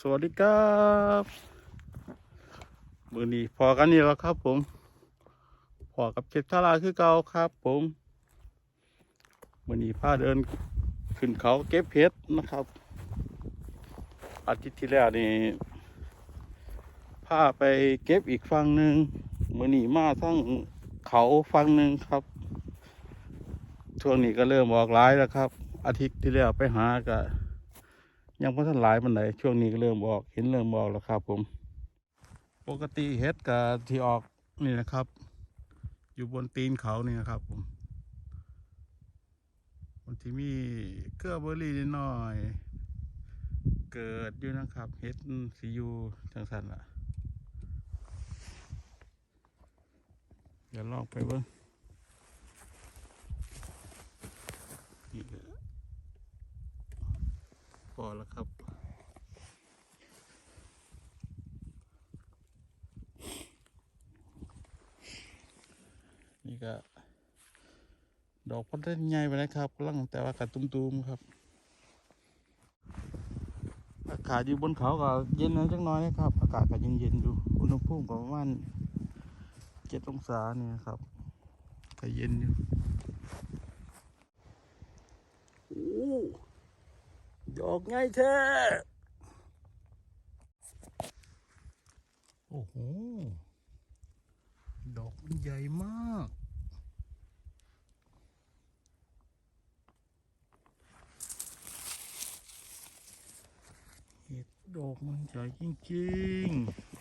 สวัสดีครับมือนี้พอกันนี่แล้วครับผม พอกับเก็บทาราคือเก่าครับผมมือนี้พาเดินขึ้นเขาเก็บเพชรนะครับ อาทิตย์ที่แล้วนี่พาไปเก็บอีกฝั่งหนึ่งมือนี้มาทั้งเขาฝั่งหนึ่งครับ ช่วงนี้ก็เริ่มออกร้ายแล้วครับ อาทิตย์ที่แล้วไปหาก็ ยังพ่ทันหลายมันไหนช่วงนี้ก็เริ่มออก เห็นเริ่มออกแล้วครับ ผม ปกติเฮ็ดกับที่ออกนี่นะครับ อยู่บนตีนเขานี่นะครับ ผมบางทีมีเกลือเบอร์รี่นิดหน่อย เกิดอยู่นะครับเฮ็ดสียูจังสันล่ะเดี๋ยวลองไปเบิ้งนี่ พอแล้วครับ นี่ก็ ดอกพัดเล่นใหญ่ไปนะครับกำลังแต่ว่ากระตุ้มๆครับอากาศอยู่บนเขาก็เย็นนะจังน้อยนะครับ อากาศก็ยังเย็นอยู่ อุณหภูมิก็ประมาณเจ็ดองศาเนี่ยครับก็เย็นอยู่โอ้ ดอกไงแท้โอ้โห ดอกมันใหญ่มากเห็ดดอกมันใหญ่จริงๆ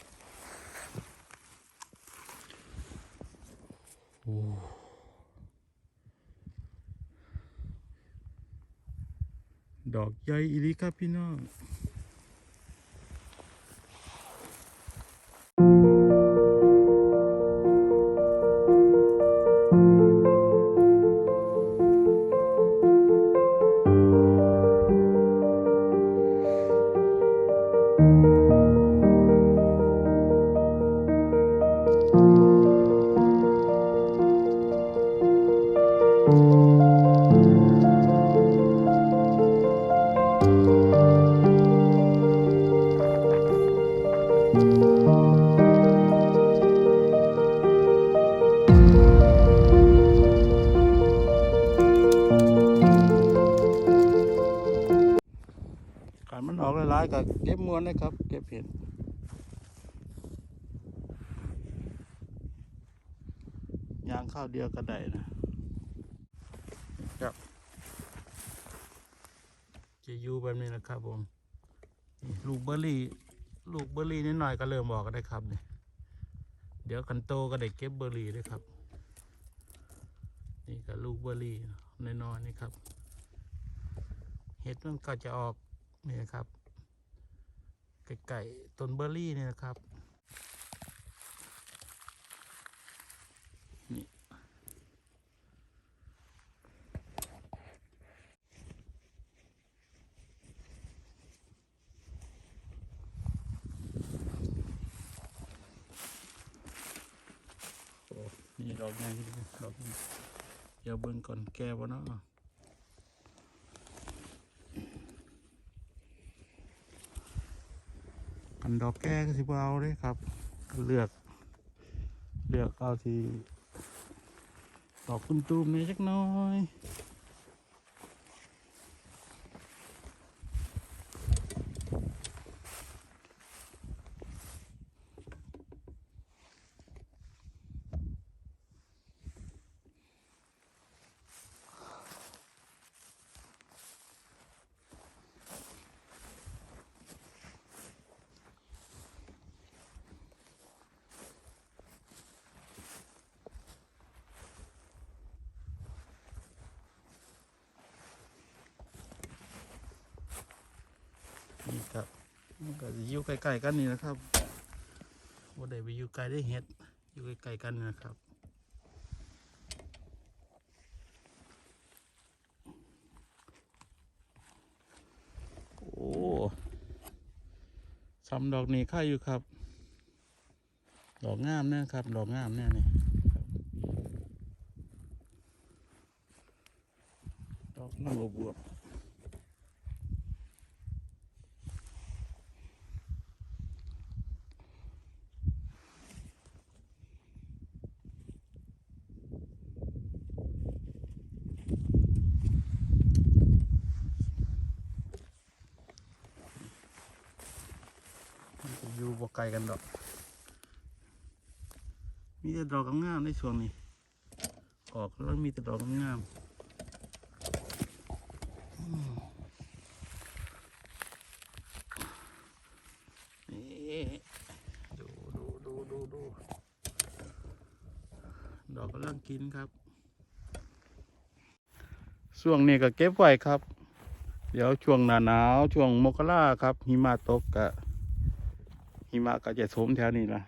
ดอกใหญ่อีหลีครับพี่น้อง การมันออกหลายๆก็เก็บมวนนะครับ เก็บเห็ดยางข้าวเดียวก็ได้นะครับ จะอยู่แบบนี้นะครับผมลูกเบอร์รี่ ลูกเบอร์รี่นิดหน่อยก็เริ่มออกก็ได้ครับเนี่ยเดี๋ยวกันโตก็ได้เก็บเบอร์รี่ด้วยครับ นี่ก็ลูกเบอร์รี่น้อยๆนี่ครับ เห็ดมันก็จะออกนี่นะครับไก่ๆต้นเบอร์รี่เนี่ยนะครับ ดอกใหญ่ที่นี่ดอกเดี๋ยวเบิ่งก่อนแก้วเนาะอันดอกแก้ก็สิบเอาเลยครับ เลือก เลือกเอาที่ดอกคุณตูมนี่จักน้อย นี่ครับ มันก็จะอยู่ใกล้ๆกันนี่นะครับว่าได้ไปอยู่ไกลได้เห็ด อยู่ใกล้ๆกันนะครับโอ้ซ้ำดอกนี้ค่าอยู่ครับ ดอกงามเนี่ยครับ ดอกงามเนี่ยนี่ดอกน้ำบวบ อยู่บ่ ไกลกันดอก มีแต่ดอกงามในช่วงนี้ ออกแล้วมีแต่ดอกงามๆอืมนี่ดูดูดูดูดูดอกกำลังกินครับช่วงนี้ก็เก็บไว้ครับ เดี๋ยวช่วงหน้าหนาวช่วงมกราครับหิมะตกกะ หิมะก็จะสมแถวนี้ละ